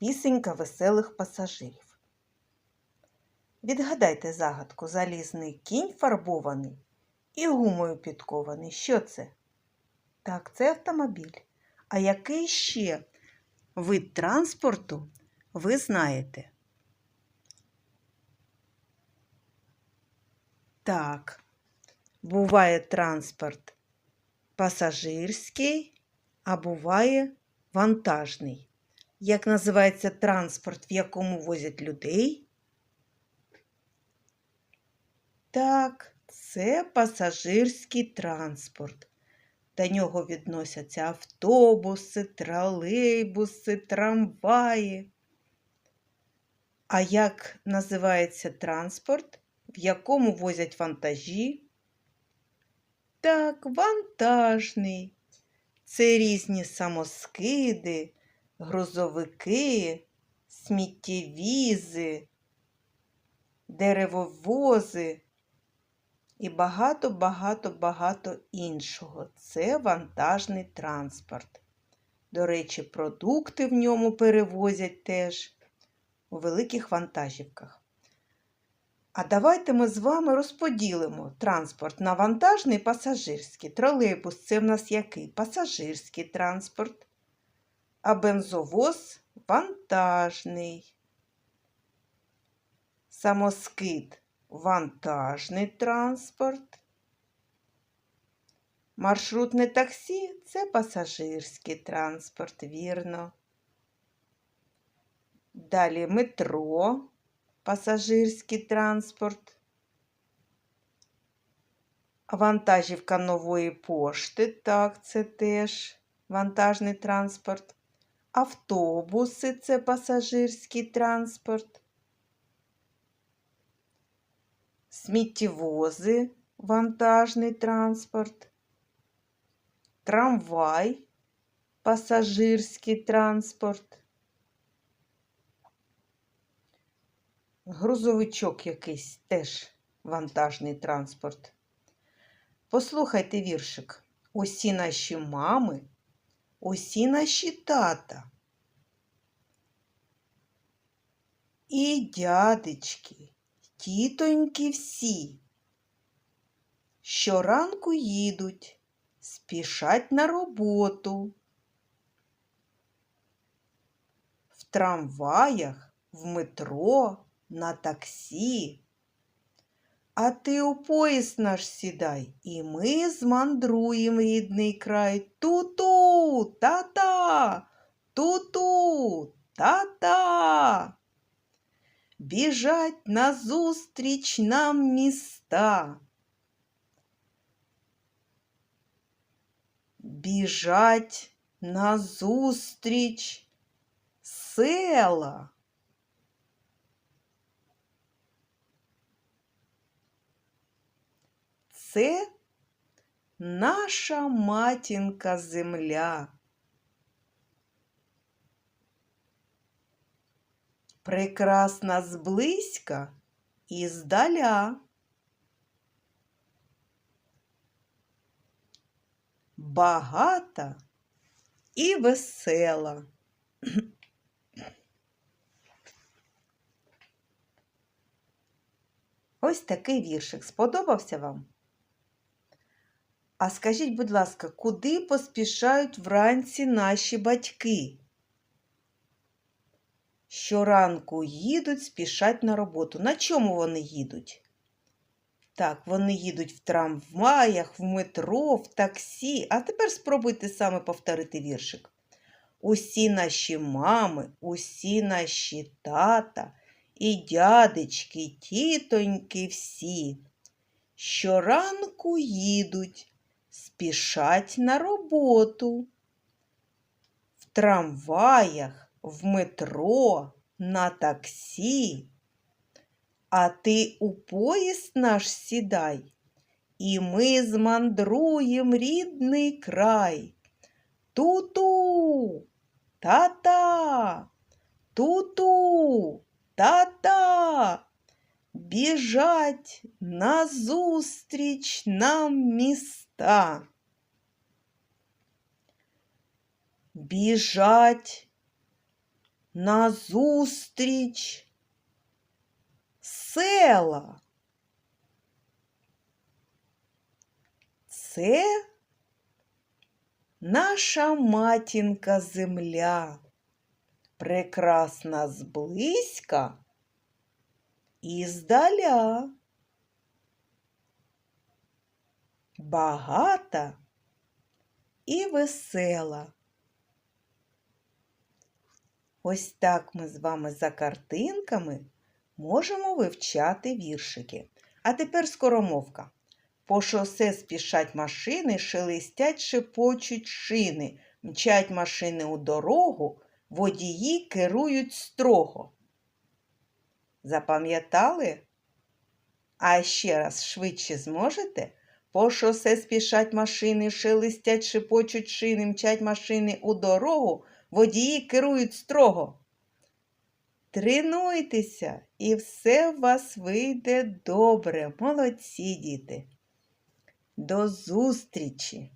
Пісенька веселих пасажирів. Відгадайте загадку залізний кінь фарбований і гумою підкований. Що це? Так, це автомобіль. А який ще вид транспорту ви знаєте? Так, буває транспорт пасажирський, а буває вантажний. Як називається транспорт, в якому возять людей? Так, це пасажирський транспорт. До нього відносяться автобуси, тролейбуси, трамваї. А як називається транспорт, в якому возять вантажі? Так, вантажний. Це різні самоскиди, грузовики, сміттєвізи, деревовози і багато-багато-багато іншого. Це вантажний транспорт. До речі, продукти в ньому перевозять теж у великих вантажівках. А давайте ми з вами розподілимо транспорт на вантажний пасажирський. Тролейбус це в нас який? Пасажирський транспорт, а бензовоз вантажний. Самоскид вантажний транспорт. Маршрутне таксі це пасажирський транспорт, вірно. Далі метро, пасажирський транспорт. Вантажівка нової пошти, так, це теж вантажний транспорт. Автобуси це пасажирський транспорт. Сміттєвози вантажний транспорт. Трамвай пасажирський транспорт. Грузовичок якийсь теж вантажний транспорт. Послухайте віршик. Усі наші мами, усі наші тата. І дядечки, тітоньки всі. Щоранку їдуть, спішать на роботу. В трамваях, в метро, на таксі. А ти у поїзд наш сідай, і ми змандруєм рідний край. Ту-ту, та-та, ту-ту, та-та. Біжать назустріч нам міста. Біжать назустріч села. Це наша матінка земля. Прекрасна зблизька і здаля. Багата і весела. Ось такий віршик. Сподобався вам? А скажіть, будь ласка, куди поспішають вранці наші батьки? Щоранку їдуть, спішать на роботу. На чому вони їдуть? Так, вони їдуть в трамваях, в метро, в таксі. А тепер спробуйте саме повторити віршик. Усі наші мами, усі наші тата і дядечки, тітоньки всі. Щоранку їдуть, спішать на роботу. В трамваях, в метро, на таксі. А ти у поїзд наш сідай, і ми змандруєм рідний край. Ту-ту, та-та, ту-ту, та-та. Біжать назустріч нам міста. Біжать назустріч села. Це наша матінка земля, прекрасна зблизька і здаля. Багата і весела. Ось так ми з вами за картинками можемо вивчати віршики. А тепер скоромовка. По шосе спішать машини, шелестять, шепочуть шини, мчать машини у дорогу, водії керують строго. Запам'ятали? А ще раз швидше зможете? По шосе спішать машини, шелестять, шепочуть шини, мчать машини у дорогу, водії керують строго. Тренуйтеся, і все у вас вийде добре. Молодці, діти. До зустрічі!